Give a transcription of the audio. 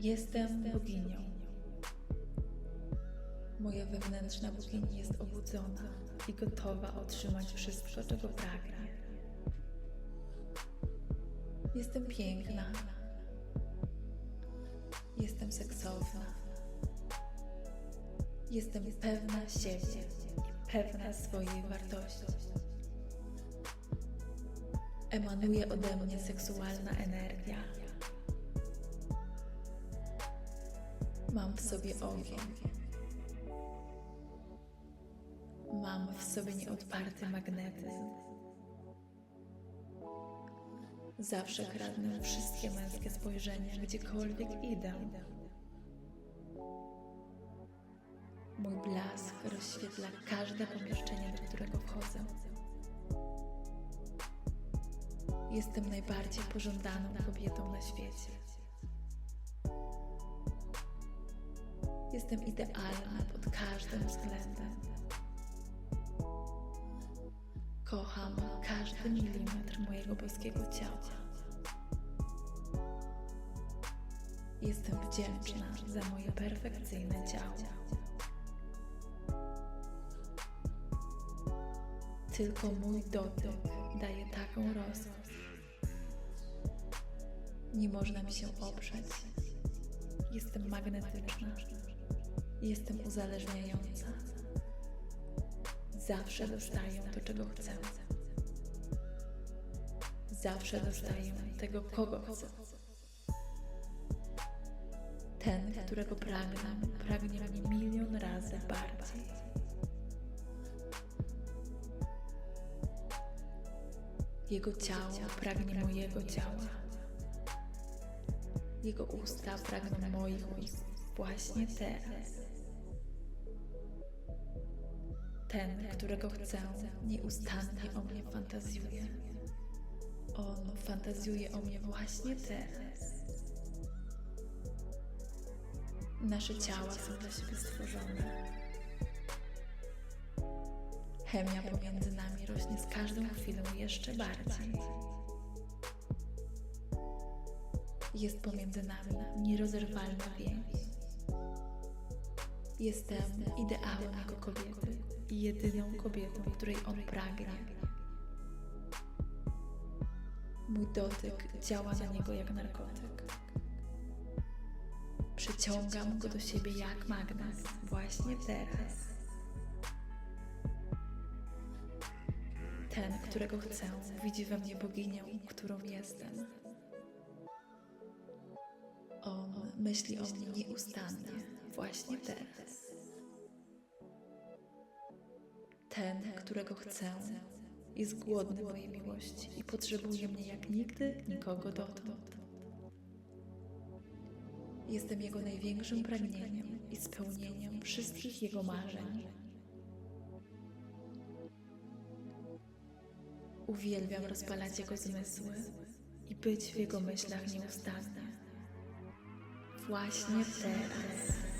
Jestem boginią. Moja wewnętrzna bogini jest obudzona i gotowa otrzymać wszystko, czego pragnie. Jestem piękna. Jestem seksowna. Jestem pewna siebie i pewna swojej wartości. Emanuje ode mnie seksualna energia. Mam w sobie ogień. Mam w sobie nieodparty magnetyzm. Zawsze kradnę wszystkie męskie spojrzenia, gdziekolwiek idę. Mój blask rozświetla każde pomieszczenie, do którego wchodzę. Jestem najbardziej pożądaną kobietą na świecie. Jestem idealna pod każdym względem. Kocham każdy milimetr mojego boskiego ciała. Jestem wdzięczna za moje perfekcyjne ciało. Tylko mój dotyk daje taką rozkosz. Nie można mi się oprzeć. Jestem magnetyczna. Jestem uzależniająca. Zawsze dostaję to, czego chcę. Zawsze dostaję tego, kogo chcę. Ten, którego pragnę, pragnie mnie milion razy bardziej. Jego ciało pragnie mojego ciała. Jego usta pragną moich ust właśnie teraz. Ten, którego chcę, nieustannie o mnie fantazjuje. On fantazjuje o mnie właśnie teraz. Nasze ciała są dla siebie stworzone. Chemia pomiędzy nami rośnie z każdą chwilą jeszcze bardziej. Jest pomiędzy nami nierozerwalna więź. Jestem ideałem jego kobiety. i jedyną kobietą, której on pragnie. Mój dotyk działa na niego jak narkotyk. Przyciągam go do siebie jak magnes. właśnie teraz. Ten, którego chcę, widzi we mnie boginię, którą jestem. On myśli o mnie nieustannie, właśnie teraz. Ten, którego chcę, jest głodny mojej miłości i potrzebuje mnie jak nigdy nikogo dotąd. Jestem jego największym pragnieniem i spełnieniem wszystkich jego marzeń. Uwielbiam rozpalać jego zmysły i być w jego myślach nieustannie. Właśnie teraz.